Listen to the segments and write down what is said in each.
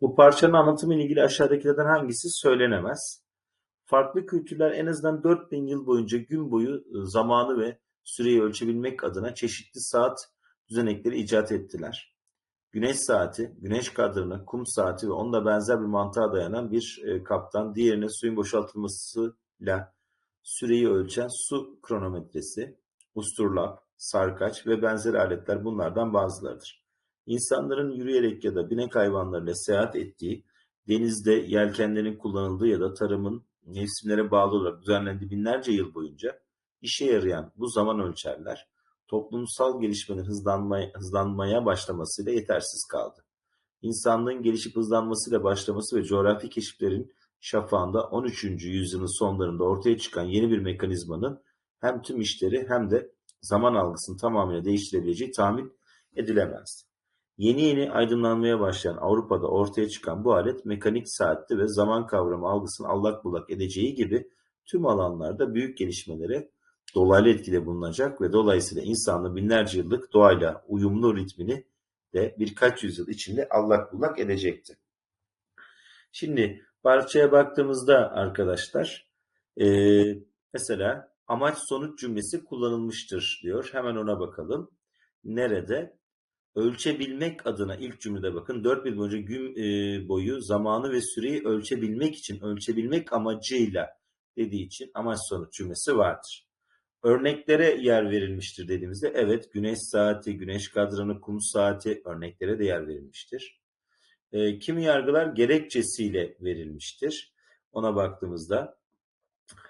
Bu parçanın anlatımı ile ilgili aşağıdakilerden hangisi söylenemez? Farklı kültürler en azından 4000 yıl boyunca gün boyu ıı, zamanı ve süreyi ölçebilmek adına çeşitli saat düzenekleri icat ettiler. Güneş saati, güneş kadranı, kum saati ve onda benzer bir mantığa dayanan bir e, kaptan, diğerine suyun boşaltılmasıyla süreyi ölçen su kronometresi, usturlap, sarkaç ve benzeri aletler bunlardan bazılarıdır. İnsanların yürüyerek ya da binek hayvanlarıyla seyahat ettiği, denizde yelkenlerin kullanıldığı ya da tarımın mevsimlere bağlı olarak düzenlendiği binlerce yıl boyunca işe yarayan bu zaman ölçerler, toplumsal gelişmenin hızlanmaya, hızlanmaya başlamasıyla yetersiz kaldı. İnsanlığın gelişip hızlanmasıyla başlaması ve coğrafi keşiflerin şafağında 13. yüzyılın sonlarında ortaya çıkan yeni bir mekanizmanın hem tüm işleri hem de zaman algısını tamamıyla değiştirebileceği tahmin edilemezdi. Yeni yeni aydınlanmaya başlayan Avrupa'da ortaya çıkan bu alet mekanik saatti ve zaman kavramı algısını allak bullak edeceği gibi tüm alanlarda büyük gelişmelere dolaylı etkide bulunacak ve dolayısıyla insanlığın binlerce yıllık doğayla uyumlu ritmini de birkaç yüzyıl içinde allak bullak edecekti. Şimdi parçaya baktığımızda arkadaşlar e, mesela amaç sonuç cümlesi kullanılmıştır diyor. Hemen ona bakalım. Nerede? Ölçebilmek adına ilk cümlede bakın 4 yıl boyunca gün e, boyu zamanı ve süreyi ölçebilmek için ölçebilmek amacıyla dediği için amaç sonuç cümlesi vardır. Örneklere yer verilmiştir dediğimizde evet güneş saati, güneş kadranı, kum saati örneklere de yer verilmiştir. E, kimi yargılar gerekçesiyle verilmiştir. Ona baktığımızda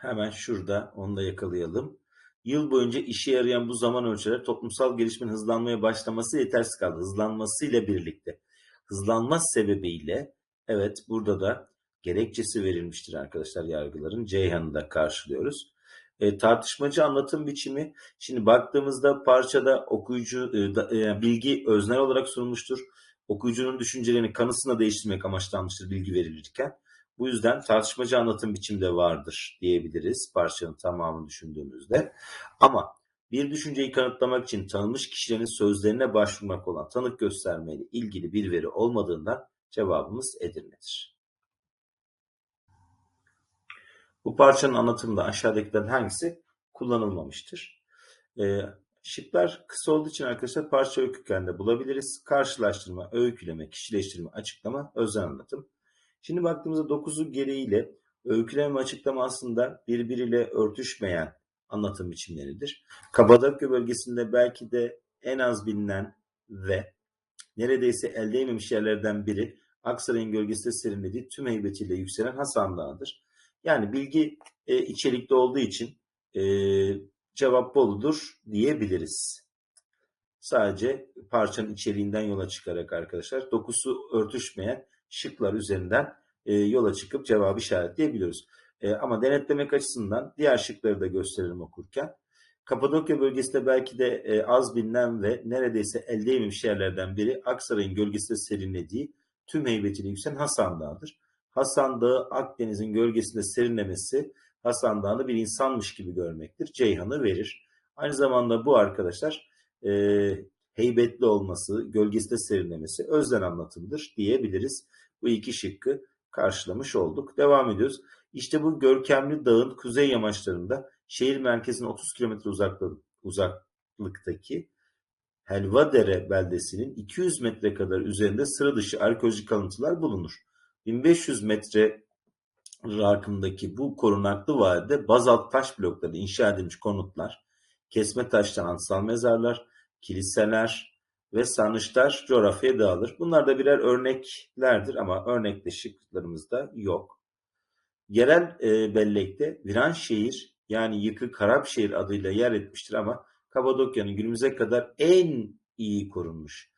hemen şurada onu da yakalayalım. Yıl boyunca işe yarayan bu zaman ölçüleri toplumsal gelişmenin hızlanmaya başlaması yetersiz kaldı. Hızlanmasıyla birlikte. Hızlanma sebebiyle evet burada da gerekçesi verilmiştir arkadaşlar yargıların. Ceyhan'ı da karşılıyoruz. E, tartışmacı anlatım biçimi. Şimdi baktığımızda parçada okuyucu e, da, e, bilgi öznel olarak sunulmuştur. Okuyucunun düşüncelerini kanısına değiştirmek amaçlanmıştır bilgi verilirken. Bu yüzden tartışmacı anlatım biçimde vardır diyebiliriz parçanın tamamını düşündüğümüzde. Ama bir düşünceyi kanıtlamak için tanınmış kişilerin sözlerine başvurmak olan tanık göstermeyle ilgili bir veri olmadığından cevabımız Edirne'dir. Bu parçanın anlatımında aşağıdakilerden hangisi kullanılmamıştır? Ee, şıklar kısa olduğu için arkadaşlar parça öykü bulabiliriz. Karşılaştırma, öyküleme, kişileştirme, açıklama, özel anlatım. Şimdi baktığımızda dokuzu gereğiyle öyküleme ve açıklama aslında birbiriyle örtüşmeyen anlatım biçimleridir. Kabadokya bölgesinde belki de en az bilinen ve neredeyse el değmemiş yerlerden biri Aksaray'ın gölgesinde serinlediği tüm heybetiyle yükselen Hasan Dağı'dır. Yani bilgi e, içerikli olduğu için e, cevap boludur diyebiliriz. Sadece parçanın içeriğinden yola çıkarak arkadaşlar dokusu örtüşmeyen şıklar üzerinden e, yola çıkıp cevabı işaretleyebiliyoruz. E, ama denetlemek açısından diğer şıkları da gösterelim okurken. Kapadokya bölgesinde belki de e, az bilinen ve neredeyse elde edilmiş yerlerden biri Aksaray'ın gölgesinde serinlediği tüm heybetiyle yükselen Hasan Dağı'dır. Hasan Dağı Akdeniz'in gölgesinde serinlemesi Hasan Dağı'nı bir insanmış gibi görmektir. Ceyhan'ı verir. Aynı zamanda bu arkadaşlar e, heybetli olması, gölgesinde serinlemesi özden anlatımdır diyebiliriz. Bu iki şıkkı karşılamış olduk. Devam ediyoruz. İşte bu görkemli dağın kuzey yamaçlarında şehir merkezine 30 kilometre uzaklıktaki Helvadere beldesinin 200 metre kadar üzerinde sıra dışı arkeolojik kalıntılar bulunur. 1500 metre rakımdaki bu korunaklı vadide bazalt taş blokları inşa edilmiş konutlar, kesme taştan anıtsal mezarlar, kiliseler, ve sarnıçlar coğrafyaya dağılır. Bunlar da birer örneklerdir ama örnekte şıklarımızda yok. Yerel e, bellekte Viranşehir yani yıkık Harapşehir adıyla yer etmiştir ama Kapadokya'nın günümüze kadar en iyi korunmuş.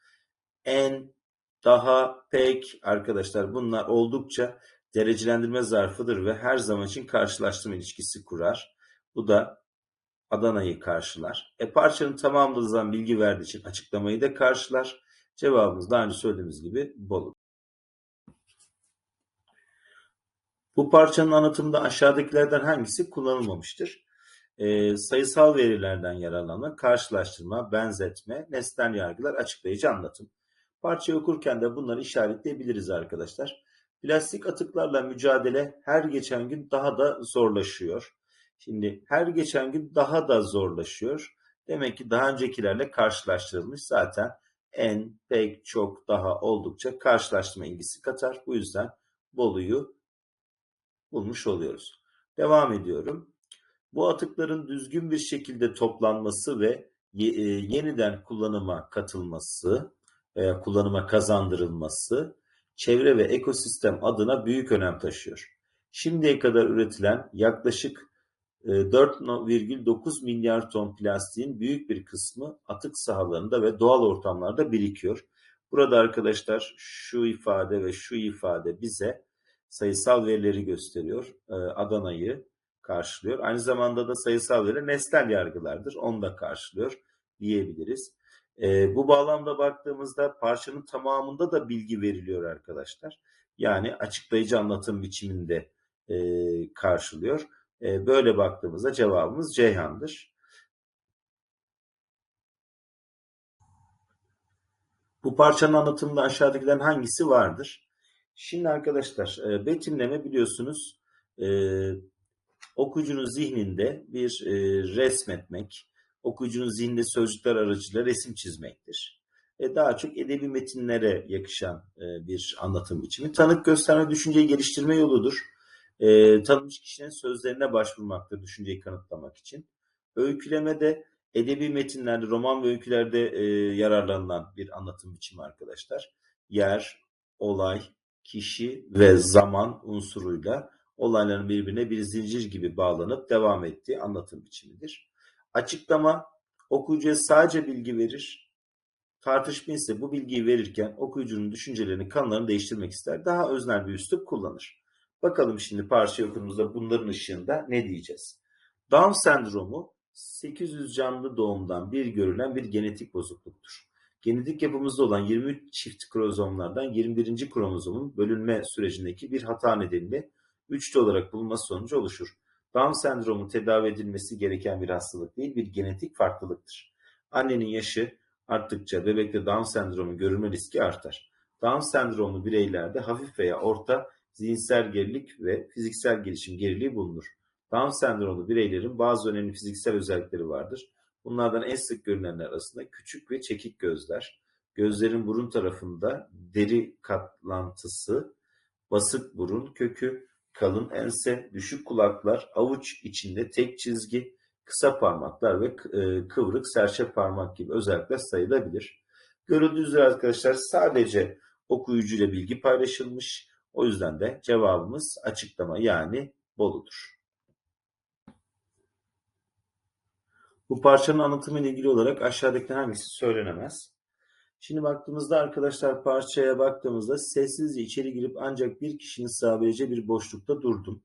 En, daha, pek arkadaşlar bunlar oldukça derecelendirme zarfıdır ve her zaman için karşılaştırma ilişkisi kurar. Bu da Adana'yı karşılar. E parçanın tamamladığı bilgi verdiği için açıklamayı da karşılar. Cevabımız daha önce söylediğimiz gibi Bolu. Bu parçanın anlatımında aşağıdakilerden hangisi kullanılmamıştır? E, sayısal verilerden yararlanma, karşılaştırma, benzetme, nesnel yargılar, açıklayıcı anlatım. Parçayı okurken de bunları işaretleyebiliriz arkadaşlar. Plastik atıklarla mücadele her geçen gün daha da zorlaşıyor. Şimdi her geçen gün daha da zorlaşıyor. Demek ki daha öncekilerle karşılaştırılmış zaten en, pek, çok, daha oldukça karşılaştırma ilgisi katar. Bu yüzden Bolu'yu bulmuş oluyoruz. Devam ediyorum. Bu atıkların düzgün bir şekilde toplanması ve e, yeniden kullanıma katılması veya kullanıma kazandırılması çevre ve ekosistem adına büyük önem taşıyor. Şimdiye kadar üretilen yaklaşık 4,9 e, milyar ton plastiğin büyük bir kısmı atık sahalarında ve doğal ortamlarda birikiyor. Burada arkadaşlar şu ifade ve şu ifade bize sayısal verileri gösteriyor. E, Adana'yı karşılıyor. Aynı zamanda da sayısal veri nesnel yargılardır. Onu da karşılıyor diyebiliriz. E, bu bağlamda baktığımızda parçanın tamamında da bilgi veriliyor arkadaşlar. Yani açıklayıcı anlatım biçiminde e, karşılıyor. E, böyle baktığımızda cevabımız Ceyhan'dır. Bu parçanın anlatımında aşağıdakilerin hangisi vardır? Şimdi arkadaşlar e, betimleme biliyorsunuz e, okuyucunun zihninde bir e, resmetmek, okuyucunun zihninde sözcükler aracılığıyla resim çizmektir. E, daha çok edebi metinlere yakışan e, bir anlatım biçimi. Tanık gösterme düşünceyi geliştirme yoludur. E, tanınmış kişinin sözlerine başvurmaktır düşünceyi kanıtlamak için. Öyküleme de edebi metinlerde, roman ve öykülerde e, yararlanılan bir anlatım biçimi arkadaşlar. Yer, olay, kişi ve zaman unsuruyla olayların birbirine bir zincir gibi bağlanıp devam ettiği anlatım biçimidir. Açıklama okuyucuya sadece bilgi verir. Tartışma ise bu bilgiyi verirken okuyucunun düşüncelerini, kanlarını değiştirmek ister. Daha öznel bir üslup kullanır. Bakalım şimdi parça okumamızda bunların ışığında ne diyeceğiz? Down sendromu 800 canlı doğumdan bir görülen bir genetik bozukluktur. Genetik yapımızda olan 23 çift kromozomlardan 21. kromozomun bölünme sürecindeki bir hata nedeniyle 3'lü olarak bulunması sonucu oluşur. Down sendromu tedavi edilmesi gereken bir hastalık değil, bir genetik farklılıktır. Annenin yaşı arttıkça bebekte Down sendromu görülme riski artar. Down sendromlu bireylerde hafif veya orta zihinsel gerilik ve fiziksel gelişim geriliği bulunur. Down sendromlu bireylerin bazı önemli fiziksel özellikleri vardır. Bunlardan en sık görünenler arasında küçük ve çekik gözler, gözlerin burun tarafında deri katlantısı, basık burun kökü, kalın ense, düşük kulaklar, avuç içinde tek çizgi, kısa parmaklar ve e, kıvrık serçe parmak gibi özellikler sayılabilir. Görüldüğü üzere arkadaşlar sadece okuyucuyla bilgi paylaşılmış. O yüzden de cevabımız açıklama yani Bolu'dur. Bu parçanın anlatımı ile ilgili olarak aşağıdakilerden hangisi söylenemez? Şimdi baktığımızda arkadaşlar parçaya baktığımızda sessizce içeri girip ancak bir kişinin sığabileceği bir boşlukta durdum.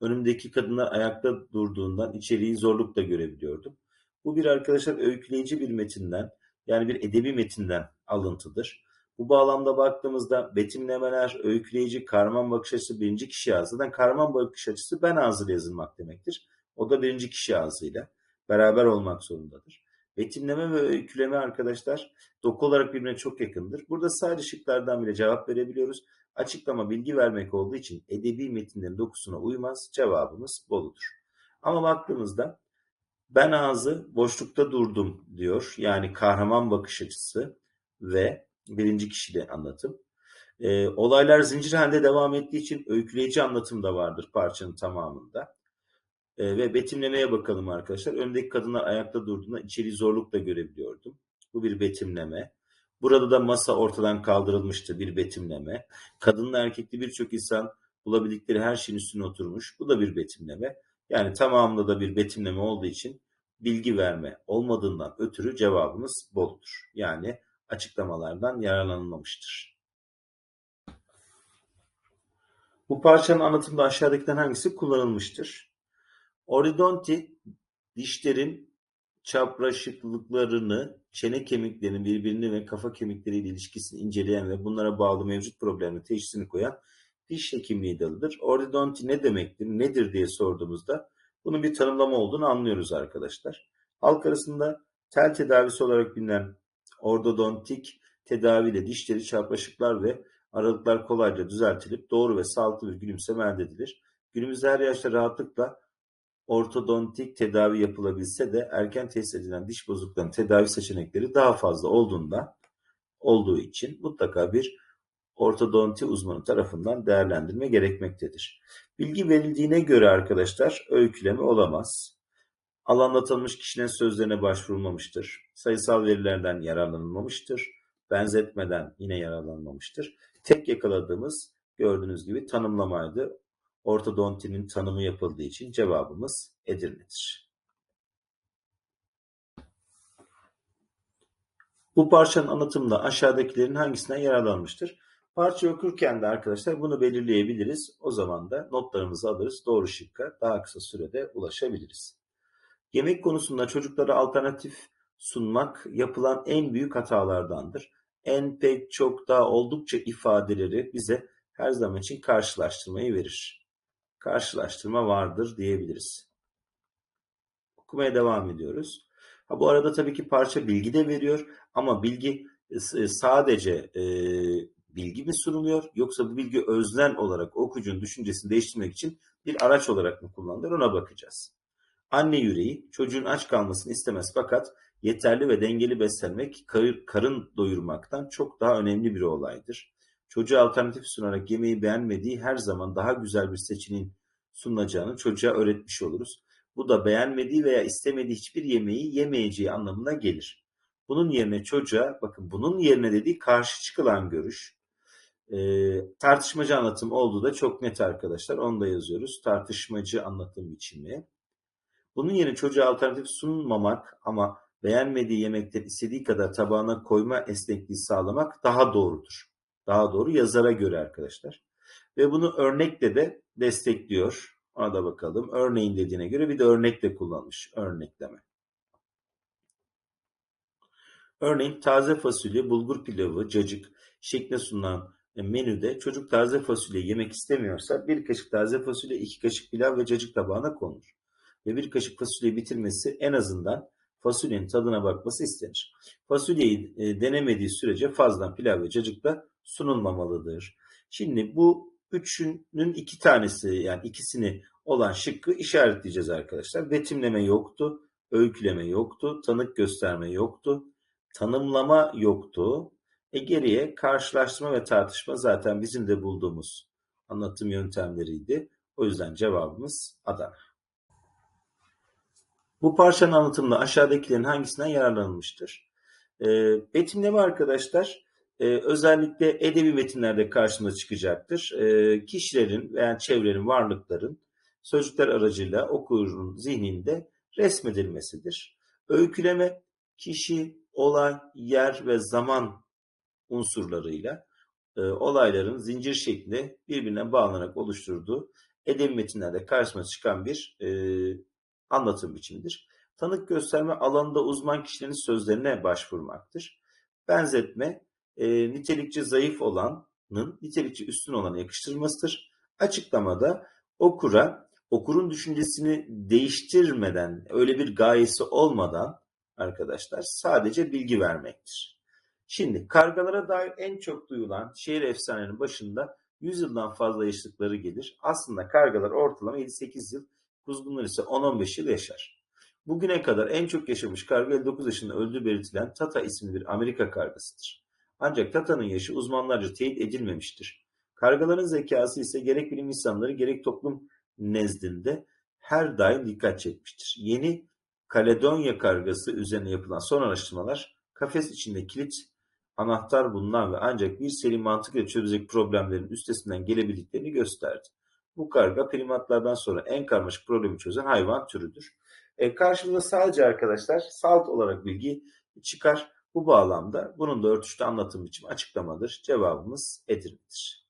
Önümdeki kadınlar ayakta durduğundan içeriği zorlukla görebiliyordum. Bu bir arkadaşlar öyküleyici bir metinden yani bir edebi metinden alıntıdır. Bu bağlamda baktığımızda betimlemeler, öyküleyici, karman bakış açısı birinci kişi ağzı. Zaten bakış açısı ben ağzıyla yazılmak demektir. O da birinci kişi ağzıyla beraber olmak zorundadır. Betimleme ve öyküleme arkadaşlar doku olarak birbirine çok yakındır. Burada sadece şıklardan bile cevap verebiliyoruz. Açıklama bilgi vermek olduğu için edebi metinlerin dokusuna uymaz. Cevabımız Bolu'dur. Ama baktığımızda ben ağzı boşlukta durdum diyor. Yani kahraman bakış açısı ve birinci kişide anlatım. E, olaylar zincir halinde devam ettiği için öyküleyici anlatım da vardır parçanın tamamında. E, ve betimlemeye bakalım arkadaşlar. Öndeki kadınlar ayakta durduğunda içeriği zorlukla görebiliyordum. Bu bir betimleme. Burada da masa ortadan kaldırılmıştı bir betimleme. Kadınla erkekli birçok insan bulabildikleri her şeyin üstüne oturmuş. Bu da bir betimleme. Yani tamamında da bir betimleme olduğu için bilgi verme olmadığından ötürü cevabımız boldur. Yani açıklamalardan yararlanılmamıştır. Bu parçanın anlatımında aşağıdakilerden hangisi kullanılmıştır? Oridonti dişlerin çapraşıklıklarını, çene kemiklerinin birbirini ve kafa kemikleriyle ilişkisini inceleyen ve bunlara bağlı mevcut problemleri teşhisini koyan diş hekimliği dalıdır. Oridonti ne demektir, nedir diye sorduğumuzda bunun bir tanımlama olduğunu anlıyoruz arkadaşlar. Halk arasında tel tedavisi olarak bilinen ortodontik tedaviyle dişleri, çarpışıklar ve aralıklar kolayca düzeltilip doğru ve sağlıklı bir gülümseme elde edilir. Günümüzde her yaşta rahatlıkla ortodontik tedavi yapılabilse de erken teşhis edilen diş bozukluklarının tedavi seçenekleri daha fazla olduğunda olduğu için mutlaka bir ortodonti uzmanı tarafından değerlendirme gerekmektedir. Bilgi verildiğine göre arkadaşlar öyküleme olamaz. Alanda tanınmış kişinin sözlerine başvurulmamıştır. Sayısal verilerden yararlanılmamıştır. Benzetmeden yine yararlanmamıştır. Tek yakaladığımız gördüğünüz gibi tanımlamaydı. Ortodontinin tanımı yapıldığı için cevabımız Edirne'dir. Bu parçanın anlatımında aşağıdakilerin hangisinden yararlanmıştır? Parça okurken de arkadaşlar bunu belirleyebiliriz. O zaman da notlarımızı alırız. Doğru şıkka daha kısa sürede ulaşabiliriz. Yemek konusunda çocuklara alternatif sunmak yapılan en büyük hatalardandır. En pek çok daha oldukça ifadeleri bize her zaman için karşılaştırmayı verir. Karşılaştırma vardır diyebiliriz. Okumaya devam ediyoruz. Ha, bu arada tabii ki parça bilgi de veriyor ama bilgi e, sadece e, bilgi mi sunuluyor yoksa bu bilgi öznen olarak okuyucunun düşüncesini değiştirmek için bir araç olarak mı kullanılır ona bakacağız. Anne yüreği çocuğun aç kalmasını istemez fakat yeterli ve dengeli beslenmek karın doyurmaktan çok daha önemli bir olaydır. Çocuğa alternatif sunarak yemeği beğenmediği her zaman daha güzel bir seçeneğin sunulacağını çocuğa öğretmiş oluruz. Bu da beğenmediği veya istemediği hiçbir yemeği yemeyeceği anlamına gelir. Bunun yerine çocuğa, bakın bunun yerine dediği karşı çıkılan görüş, e, tartışmacı anlatım olduğu da çok net arkadaşlar. Onu da yazıyoruz. Tartışmacı anlatım biçimi. Bunun yerine çocuğa alternatif sunmamak ama beğenmediği yemekten istediği kadar tabağına koyma esnekliği sağlamak daha doğrudur. Daha doğru yazara göre arkadaşlar. Ve bunu örnekle de destekliyor. Ona da bakalım. Örneğin dediğine göre bir de örnekle kullanmış. Örnekleme. Örneğin taze fasulye, bulgur pilavı, cacık şeklinde sunulan menüde çocuk taze fasulye yemek istemiyorsa bir kaşık taze fasulye, iki kaşık pilav ve cacık tabağına konur. Ve bir kaşık fasulye bitirmesi en azından fasulyenin tadına bakması istenir. Fasulyeyi e, denemediği sürece fazladan pilav ve cacık da sunulmamalıdır. Şimdi bu üçünün iki tanesi yani ikisini olan şıkkı işaretleyeceğiz arkadaşlar. Betimleme yoktu, öyküleme yoktu, tanık gösterme yoktu, tanımlama yoktu. E geriye karşılaştırma ve tartışma zaten bizim de bulduğumuz anlatım yöntemleriydi. O yüzden cevabımız Adana. Bu parçanın anlatımında aşağıdakilerin hangisinden yararlanılmıştır? E, betimleme arkadaşlar e, özellikle edebi metinlerde karşımıza çıkacaktır. E, kişilerin veya çevrenin, varlıkların sözcükler aracıyla okuyucunun zihninde resmedilmesidir. Öyküleme kişi, olay, yer ve zaman unsurlarıyla e, olayların zincir şeklinde birbirine bağlanarak oluşturduğu edebi metinlerde karşımıza çıkan bir e, anlatım biçimidir. Tanık gösterme alanında uzman kişilerin sözlerine başvurmaktır. Benzetme e, nitelikçi zayıf olanın nitelikçi üstün olana yakıştırılmasıdır. Açıklamada okura okurun düşüncesini değiştirmeden öyle bir gayesi olmadan arkadaşlar sadece bilgi vermektir. Şimdi kargalara dair en çok duyulan şehir efsanenin başında 100 yıldan fazla yaşadıkları gelir. Aslında kargalar ortalama 7-8 yıl, kuzgunlar ise 10-15 yıl yaşar. Bugüne kadar en çok yaşamış karga 59 yaşında öldüğü belirtilen Tata isimli bir Amerika kargasıdır. Ancak Tata'nın yaşı uzmanlarca teyit edilmemiştir. Kargaların zekası ise gerek bilim insanları gerek toplum nezdinde her daim dikkat çekmiştir. Yeni Kaledonya kargası üzerine yapılan son araştırmalar kafes içinde kilit anahtar bulunan ve ancak bir seri mantıkla çözecek problemlerin üstesinden gelebildiklerini gösterdi. Bu karga primatlardan sonra en karmaşık problemi çözen hayvan türüdür. E, karşımıza sadece arkadaşlar salt olarak bilgi çıkar. Bu bağlamda bunun da örtüşte anlatım biçimi açıklamadır. Cevabımız Edirne'dir.